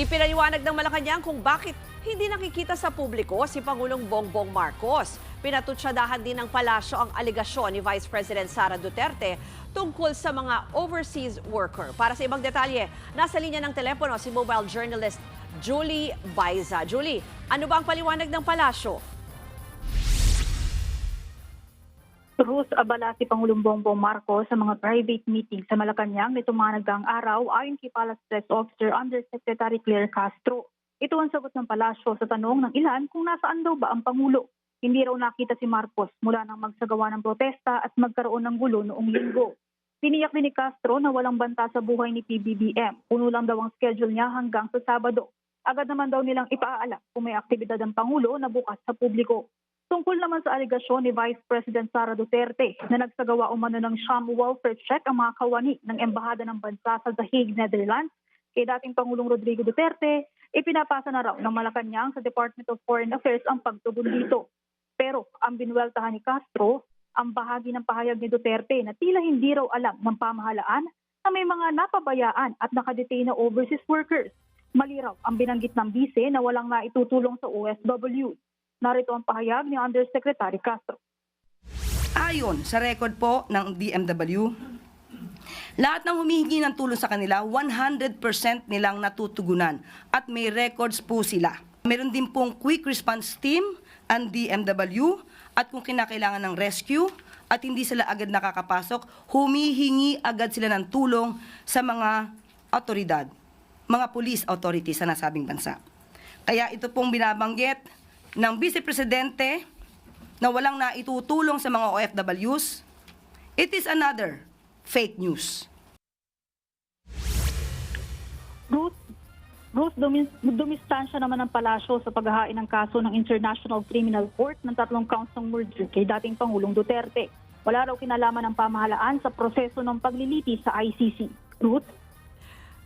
Ipinaliwanag ng Malacanang kung bakit hindi nakikita sa publiko si Pangulong Bongbong Marcos. Pinatutsadahan din ng palasyo ang aligasyon ni Vice President Sara Duterte tungkol sa mga overseas worker. Para sa ibang detalye, nasa linya ng telepono si mobile journalist Julie Baiza. Julie, ano ba ang paliwanag ng palasyo? Ruth abala si Pangulong Bongbong Marcos sa mga private meeting sa Malacanang nitong mga nagdaang araw ayon kay Palace Press Officer Undersecretary Claire Castro. Ito ang sagot ng palasyo sa tanong ng ilan kung nasaan daw ba ang Pangulo. Hindi raw nakita si Marcos mula nang magsagawa ng protesta at magkaroon ng gulo noong linggo. Tiniyak ni Castro na walang banta sa buhay ni PBBM. Puno lang daw ang schedule niya hanggang sa Sabado. Agad naman daw nilang ipaalam kung may aktibidad ang Pangulo na bukas sa publiko. Tungkol naman sa aligasyon ni Vice President Sara Duterte na nagsagawa umano ng sham welfare check ang mga kawani ng Embahada ng Bansa sa The Hague, Netherlands, kay dating Pangulong Rodrigo Duterte, ipinapasa na raw ng Malacanang sa Department of Foreign Affairs ang pagtugon dito. Pero ang binweltahan ni Castro, ang bahagi ng pahayag ni Duterte na tila hindi raw alam ng pamahalaan na may mga napabayaan at nakadetain na overseas workers. Mali raw ang binanggit ng bise na walang naitutulong sa OFW. Narito ang pahayag ni Undersecretary Castro. Ayon sa record po ng DMW, lahat ng humihingi ng tulong sa kanila, 100% nilang natutugunan at may records po sila. Meron din pong quick response team ang DMW at kung kinakailangan ng rescue at hindi sila agad nakakapasok, humihingi agad sila ng tulong sa mga otoridad, mga police authorities sa nasabing bansa. Kaya ito pong binabanggit ng Vice Presidente na walang naitutulong sa mga OFWs, it is another fake news. Ruth, Ruth dumis, dumistansya naman ng palasyo sa paghahain ng kaso ng International Criminal Court ng tatlong counts ng murder kay dating Pangulong Duterte. Wala raw kinalaman ng pamahalaan sa proseso ng paglilitis sa ICC. Ruth?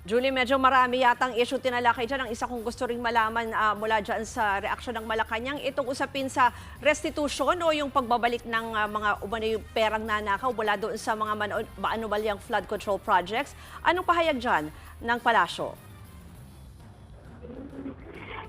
Julie, medyo marami yatang issue tinalakay dyan. Ang isa kong gusto ring malaman ah, mula dyan sa reaksyon ng Malacanang, itong usapin sa restitution o yung pagbabalik ng ah, mga umano yung perang nanakaw mula doon sa mga maanumalyang flood control projects. Anong pahayag dyan ng palasyo?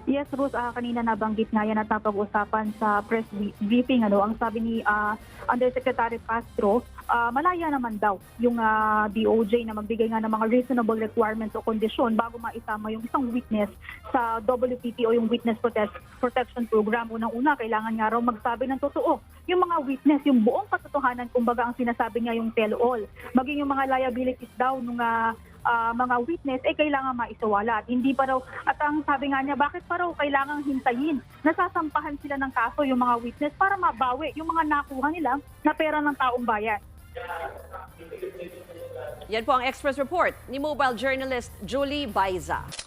Yes, Ruth, ah, kanina nabanggit nga yan at napag-usapan sa press bri- briefing. Ano, ang sabi ni ah, Undersecretary Castro, ah, malaya naman daw yung ah, DOJ na magbigay nga ng mga reasonable requirements o kondisyon bago maisama yung isang witness sa WPP o yung Witness Protect- Protection Program. Unang-una, kailangan nga raw magsabi ng totoo. Yung mga witness, yung buong katotohanan, kumbaga ang sinasabi niya yung tell-all. Maging yung mga liabilities daw nung ah, ah, mga witness, eh kailangan maisawala. At hindi pa raw, at ang sabi nga niya, bakit pa raw kailangang hintayin? Nasasampahan sila ng kaso yung mga witness para mabawi yung mga nakuha nila na pera ng taong bayan. Yan po ang Express Report ni mobile journalist Julie Baiza.